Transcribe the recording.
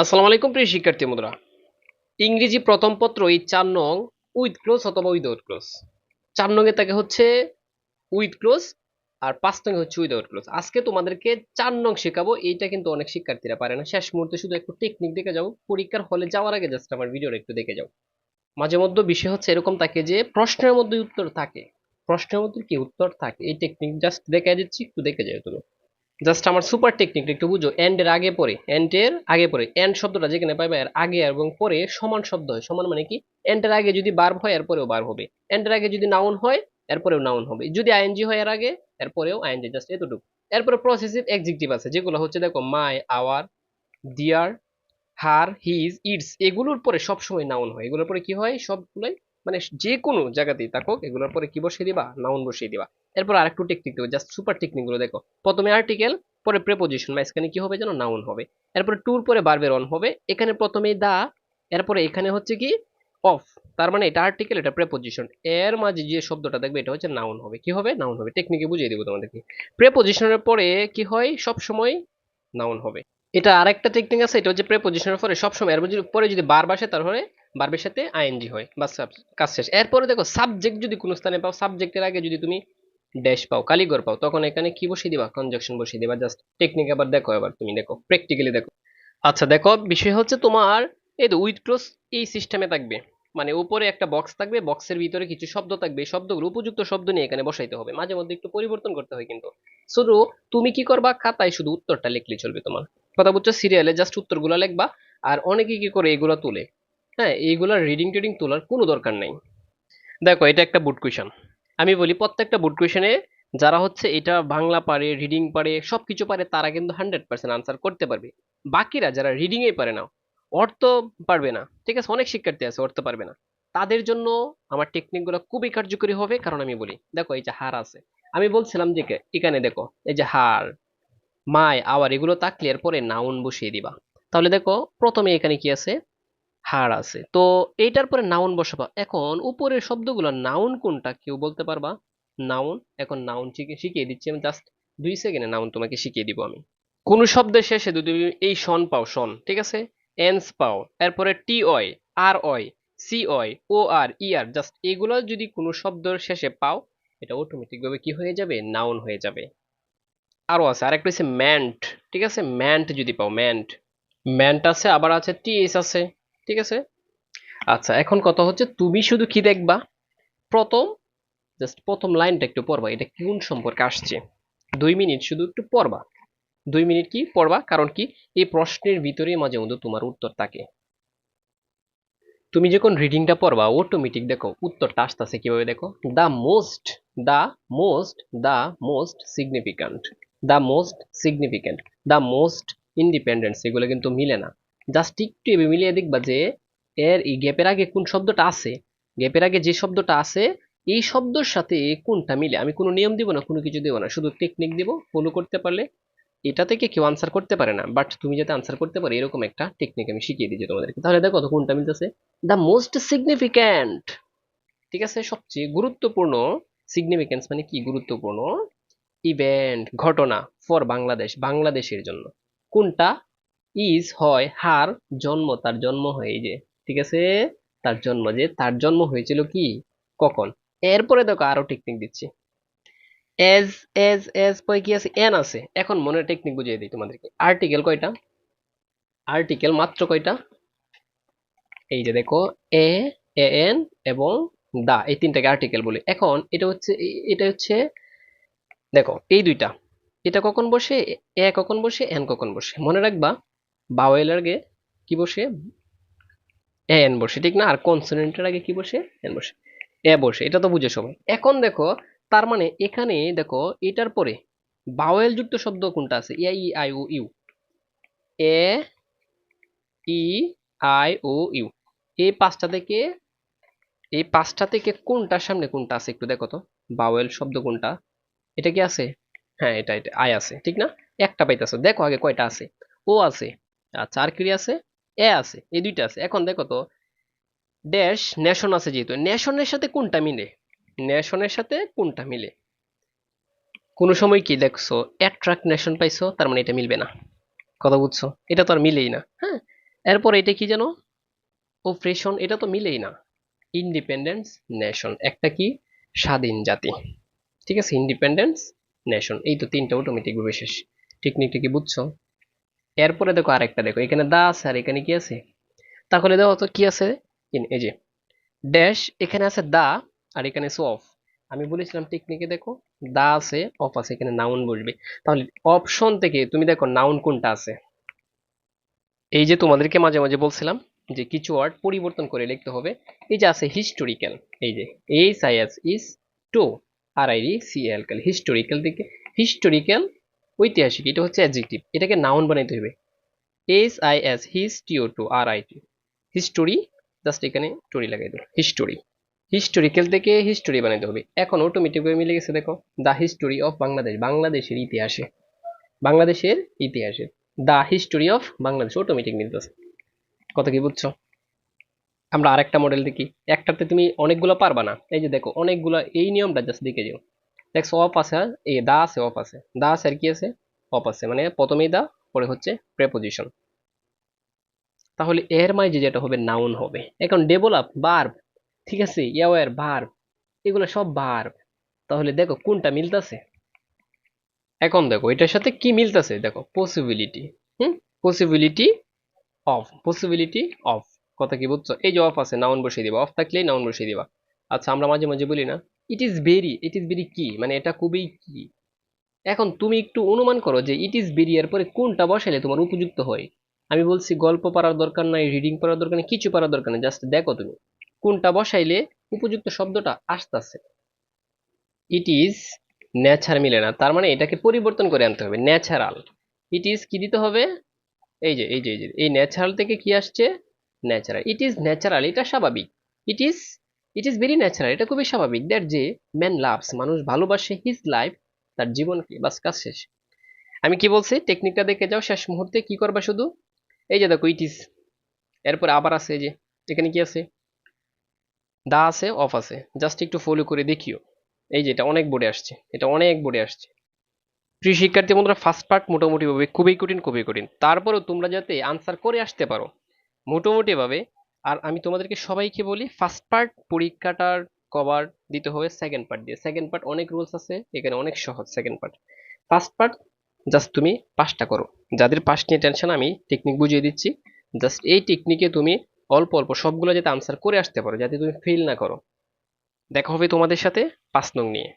আসসালামু আলাইকুম প্রিয় শিক্ষার্থী বন্ধুরা। ইংরেজি প্রথম পত্র এই চার নং, উইথ ক্লোজ অথবা উইদাউট ক্লোজ। চার নং এ থাকে হচ্ছে উইথ ক্লোজ আর পাঁচ নং এ হচ্ছে উইদাউট ক্লোজ। আজকে তোমাদেরকে চার নং শেখাবো, এইটা কিন্তু অনেক শিক্ষার্থীরা পারে না। শেষ মুহূর্তে শুধু একটু টেকনিক দেখে যাও, পরীক্ষার হলে যাওয়ার আগে জাস্ট আমার ভিডিওটা একটু দেখে যাও। মাঝে মধ্যে বিষয় হচ্ছে এরকম থাকে যে, প্রশ্নের মধ্যে উত্তর থাকে। প্রশ্নের মধ্যে কি উত্তর থাকে? এই টেকনিক জাস্ট দেখে দিচ্ছি, একটু দেখে যাও তুমি। জাস্ট আমার সুপার টেকনিকটা একটু বুঝো এন্ড এর আগে পরে এন্ড এর আগে পরে এন্ড শব্দটা যেখানে পাইবে এর আগে এবং পরে সমান শব্দ হয়। সমান মানে কি? এন্ড এর আগে যদি বার্ব হয়, এরপরেও বার্ব হবে। এন্ড এর আগে যদি নাউন হয়, এরপরেও নাউন হবে। যদি আইএনজি হয় এর আগে, এরপরেও আইএনজি জাস্ট এতটুকু। এরপরে প্রসেসিভ এক্সিকিউটিভ আছে, যেগুলো হচ্ছে দেখো my our their her his its এগুলোর পরে সবসময় নাউন হয়। এগুলোর পরে কি হয়? সবগুলোই মানে যে কোনো জায়গাতেই থাকুক, এগুলোর পরে কি বসিয়ে দিবা? নাউন বসিয়ে দিবা। এরপর আরেকটু টেকনিক দেবো জাস্ট সুপার টেকনিকগুলো দেখো। প্রথমে আর্টিকেল পরে প্রেপোজিশন মাঝখানে কি হবে যেন নাউন হবে। এরপরে টুর পরে বারবের অন হবে। এখানে প্রথমে দা এরপরে এখানে হচ্ছে কি অফ তার মানে এটা আর্টিকেল এটা প্রেপোজিশন এর মাঝে যে শব্দটা দেখবে, এটা হচ্ছে নাউন হবে। কি হবে? নাউন হবে। টেকনিকে বুঝিয়ে দেবো তোমাদেরকে। প্রেপোজিশনের পরে কি হয়? সব সময় নাউন হবে। এটা আরেকটা টেকনিক আছে, এটা হচ্ছে প্রেপোজিশনের পরে সবসময়, এর পরে যদি বার বাসে তারপরে বারবের সাথে আইএনজি হয়। বাস, কাজ শেষ। এরপরে দেখো সাবজেক্ট যদি কোনো স্থানে পাও সাবজেক্টের আগে যদি তুমি ড্যাশ পাও কালিগর পাও, তখন এখানে কি বসিয়ে দিবা? কনজাকশন বসিয়ে দিবা জাস্ট টেকনিক আবার দেখো এবার, তুমি দেখো প্র্যাকটিক্যালি দেখো। আচ্ছা দেখো, বিষয় হচ্ছে তোমার, এই তো উইথ ক্লোজ এই সিস্টেমে থাকবে। মানে উপরে একটা বক্স থাকবে বক্সের ভিতরে কিছু শব্দ থাকবে, এই শব্দগুলো উপযুক্ত শব্দ নিয়ে এখানে বসাইতে হবে। মাঝে মধ্যে একটু পরিবর্তন করতে হয় কিন্তু। শুধু তুমি কি করবা? খাতায় শুধু উত্তরটা লিখলে চলবে তোমার। কথা বুঝছ? সিরিয়ালে জাস্ট উত্তরগুলো লিখবা, আর অনেকে কি করে এগুলো তুলে। হ্যাঁ এইগুলোর রিডিং টিডিং তোলার কোনো দরকার নেই। দেখো, এটা একটা বুট কুয়েশন আমি বলি প্রত্যেকটা বুট কুয়েশনে যারা হচ্ছে এটা বাংলা পারে রিডিং পারে, সবকিছু পারে, তারা কিন্তু হান্ড্রেড পার্সেন্ট আনসার করতে পারবে। বাকিরা যারা রিডিং এ পারে না, অর্থ পারবে না, ঠিক আছে? অনেক শিক্ষার্থী আছে, অর্থ পারবে না। তাদের জন্য আমার টেকনিকগুলো খুবই কার্যকরী হবে, কারণ আমি বলি, দেখো এই যে হার আছে। আমি বলছিলাম যে এখানে দেখো, এই যে হার, মাই, আওয়ার, এগুলো থাকলে এরপরে নাউন বসিয়ে দিবা। তাহলে দেখো, প্রথমে এখানে কি আছে? হার আছে। তো এইটার পরে নাউন বসাবা। এখন উপরের শব্দগুলো নাউন কোনটা কেউ বলতে পারবা? নাউন এখন নাউন শিখিয়ে দিচ্ছি আমি জাস্ট দুই সেকেন্ডে নাউন তোমাকে শিখিয়ে দিব আমি। কোন শব্দের শেষে যদি তুমি এই শন পাও শন ঠিক আছে? এনস পাও। এরপরে টি অয় আর অয় সি অয় ও আর ই আর জাস্ট এগুলো যদি কোনো শব্দের শেষে পাও, এটা অটোমেটিক ভাবে কি হয়ে যাবে? নাউন হয়ে যাবে। আরও আছে, আরেকটা হচ্ছে ম্যান্ট ঠিক আছে? ম্যান্ট যদি পাও ম্যান্ট ম্যান্ট আছে, আবার আছে টিএস আছে। ঠিক আছে? আচ্ছা এখন কথা হচ্ছে তুমি শুধু কি দেখবা? প্রথম জাস্ট প্রথম লাইনটা একটু পড়বা, এটা কোন সম্পর্কে আসছে? দুই মিনিট শুধু একটু পড়বা। দুই মিনিট কি? পড়বা, কারণ কি? এই প্রশ্নের ভিতরে মাঝে মধ্যে তোমার উত্তর থাকে। তুমি যখন রিডিংটা পড়বা অটোমেটিক দেখো, উত্তরটা আসতেছে কীভাবে দেখো? The most the most the most significant the most significant the most independence এগুলো কিন্তু মিলে না। জাস্ট একটু এভাবে মিলিয়ে দেখবা যে, এর এই গ্যাপের আগে কোন শব্দটা আছে? গ্যাপের আগে যে শব্দটা আছে, এই শব্দের সাথে কোনটা মিলে? আমি কোনো নিয়ম দিব না, কোনো কিছু দেবো না। শুধু টেকনিক দিব ফলো করতে পারলে এটা থেকে কেউ আনসার করতে পারে না। বাট তুমি যাতে আনসার করতে পারো, এরকম একটা টেকনিক আমি শিখিয়ে দিচ্ছি তোমাদেরকে। তাহলে দেখো তো কোনটা মিলতেছে? দ্য মোস্ট সিগনিফিক্যান্ট ঠিক আছে? সবচেয়ে গুরুত্বপূর্ণ সিগনিফিক্যান্স মানে কি গুরুত্বপূর্ণ? ইভেন্ট ঘটনা ফর বাংলাদেশ, বাংলাদেশের জন্য। কোনটা? ইজ হয় হার জন্ম, তার জন্ম হয়ে যে, ঠিক আছে? তার জন্ম যে, তার জন্ম হয়েছিল কি? কখন? এরপরে দেখো আরও টেকনিক দিচ্ছি। এজ এজ এজ পরে কি আছে? এন আছে। এখন মনের টেকনিক বুঝিয়ে দিই তোমাদেরকে। আর্টিকেল কয়টা? আর্টিকেল মাত্র কয়টা? এই যে দেখো এ এন এবং দা এই তিনটাকে আর্টিকেল বলে। এখন এটা হচ্ছে এটা হচ্ছে, দেখো, এই দুইটা। এটা কখন বসে? এ কখন বসে? এন কখন বসে? মনে রাখবা বাওয়েলের আগে কি বসে? এ, এন বসে, ঠিক না? আর কনসোনেন্টের আগে কি বসে? এন বসে। এ বসে, এটা তো বুঝে সবাই। এখন দেখো, তার মানে এখানে দেখো, এটার পরে বাওয়েল যুক্ত শব্দ কোনটা আছে? A, E, I, O, U. A, E, I, O, U. এই পাঁচটা থেকে, এই পাঁচটা থেকে কোনটার সামনে কোনটা আছে একটু দেখো তো? বাওয়েল শব্দ কোনটা? এটা কি আছে? হ্যাঁ এটা এটা, আই আছে, ঠিক না? একটা পাইতেছো। দেখো আগে কয়টা আছে। ও আছে। আচ্ছা আর কি আছে? এ আছে, এই দুইটা আছে। এখন দেখো তো ড্যাশ নেশন আছে যেহেতু নেশনের সাথে কোনটা মিলে? নেশনের সাথে কোনটা মিলে? কোন সময় কি দেখছ অ্যাট্রাক্ট নেশন পাইছো, তার মানে এটা মিলবে না। কথা বুঝছ? এটা তো আর মিলেই না হ্যাঁ? এরপর এটা কি জানো? অপারেশন এটা তো মিলেই না। ইন্ডিপেন্ডেন্স নেশন একটা কি? স্বাধীন জাতি। ঠিক আছে? ইন্ডিপেন্ডেন্স নেশন এই তো তিনটা অটোমেটিক ভাবে শেষ টেকনিকটা কি বুঝছ? এরপরে দেখো আরেকটা দেখো, এখানে দা আছে আর এখানে কি আছে? তাহলে দেখো তো কি আছে? এই যে ড্যাশ এখানে আছে দা আর এখানে আছে অফ আমি বলেছিলাম টেকনিকে দেখো, দা আছে অফ আছে, এখানে নাউন বসবে। তাহলে অপশন থেকে তুমি দেখো নাউন কোনটা আছে? এই যে তোমাদেরকে মাঝে মাঝে বলছিলাম যে কিছু ওয়ার্ড পরিবর্তন করে লিখতে হবে। এই যে আছে হিস্টোরিক্যাল এই যে H I S is to R I C L cal historical থেকে হিস্টোরিক্যাল ঐতিহাসিক এটা হচ্ছে অ্যাডজেক্টিভ এটাকে নাউন বানাইতে হবে। S I S his T O to R I T history just এখানে স্টোরি লাগাই দেবো হিস্টোরি হিস্টোরিক্যাল থেকে হিস্টোরি বানাইতে হবে। এখন অটোমেটিক মিলে গেছে, দেখো। দ্য হিস্টোরি অফ বাংলাদেশ বাংলাদেশের ইতিহাসে। বাংলাদেশের ইতিহাসে। The history of Bangladesh automatic মিলতেছে কথা কি বুঝছ? আমরা আরেকটা মডেল দেখি। একটাতে তুমি অনেকগুলো পারবা না। এই যে দেখো, অনেকগুলো, এই নিয়মটা জাস্ট দেখে যাও। দেখছ অফ আছে আর এই দা আছে অফ আছে দা আছে আর কি আছে? অফ আছে মানে প্রথমেই দা, পরে হচ্ছে প্রেপোজিশন তাহলে এর মাঝে যেটা হবে নাউন হবে। এখন ডেভেলপ বার্ব ঠিক আছে? ইয়াওয়ার বার্ব এগুলো সব বার্ব তাহলে দেখো কোনটা মিলতেছে? এখন দেখো, এটার সাথে কি মিলতেছে? দেখো possibility hmm? Possibility of possibility of কথা কি বুঝছ? এই যে অফ আছে নাউন বসিয়ে দিবা। অফ থাকলেই নাউন বসিয়ে দিবা। আচ্ছা আমরা মাঝে মাঝে বলি না? It is very it is very কি মানে এটা খুবই কি এখন তুমি একটু অনুমান করো যে ইট ইজ ভেরি এর পরে কোনটা বসালে তোমার উপযুক্ত হয়? আমি বলছি গল্প পড়ার দরকার নাই রিডিং পড়ার দরকার নেই, কিছু পড়ার দরকার নেই জাস্ট দেখো তুমি। কোনটা বসাইলে উপযুক্ত শব্দটা আসতেছে? ইট ইজ ন্যাচার মিলে না, তার মানে এটাকে পরিবর্তন করে আনতে হবে ন্যাচারাল ইট ইজ কি দিতে হবে? এই যে এই যে এই যে, এই ন্যাচারাল থেকে কি আসছে? ন্যাচারাল ইট ইজ ন্যাচারাল এটা স্বাভাবিক। It is it is very natural এটা খুবই স্বাভাবিক দ্যাট যে ম্যান লাভস মানুষ ভালোবাসে হিজ লাইফ তার জীবনকে বাস কাজ শেষ। আমি কি বলছি? টেকনিকটা দেখে যাও, শেষ মুহূর্তে কি করবা শুধু? এই যে দেখো ইট ইজ এরপরে আবার আছে যে, এখানে কি আছে? দা আছে অফ আছে। জাস্ট একটু ফলো করে দেখিও। এই যে, এটা অনেক বোর্ডে আসছে। এটা অনেক বোর্ডে আসছে। প্রিয় শিক্ষার্থী বন্ধুরা ফার্স্ট পার্ট মোটামুটিভাবে খুবই কঠিন খুবই কঠিন। তারপরেও তোমরা যাতে আনসার করে আসতে পারো মোটামুটি ভাবে আর আমি তোমাদেরকে সবাইকে বলি ফার্স্ট পার্ট পরীক্ষাটার কভার দিতে হবে সেকেন্ড পার্ট দিয়ে। সেকেন্ড পার্ট অনেক রুলস আছে, এখানে অনেক সহজ second part first part just তুমি পাসটা করো। যাদের পাস নিয়ে টেনশন আমি টেকনিক বুঝিয়ে দিচ্ছি। জাস্ট এই টেকনিকে তুমি অল্প অল্প সবগুলো যাতে আনসার করে আসতে পারো, যাতে তুমি ফেল না করো। দেখা হবে তোমাদের সাথে পাঁচ নং নিয়ে।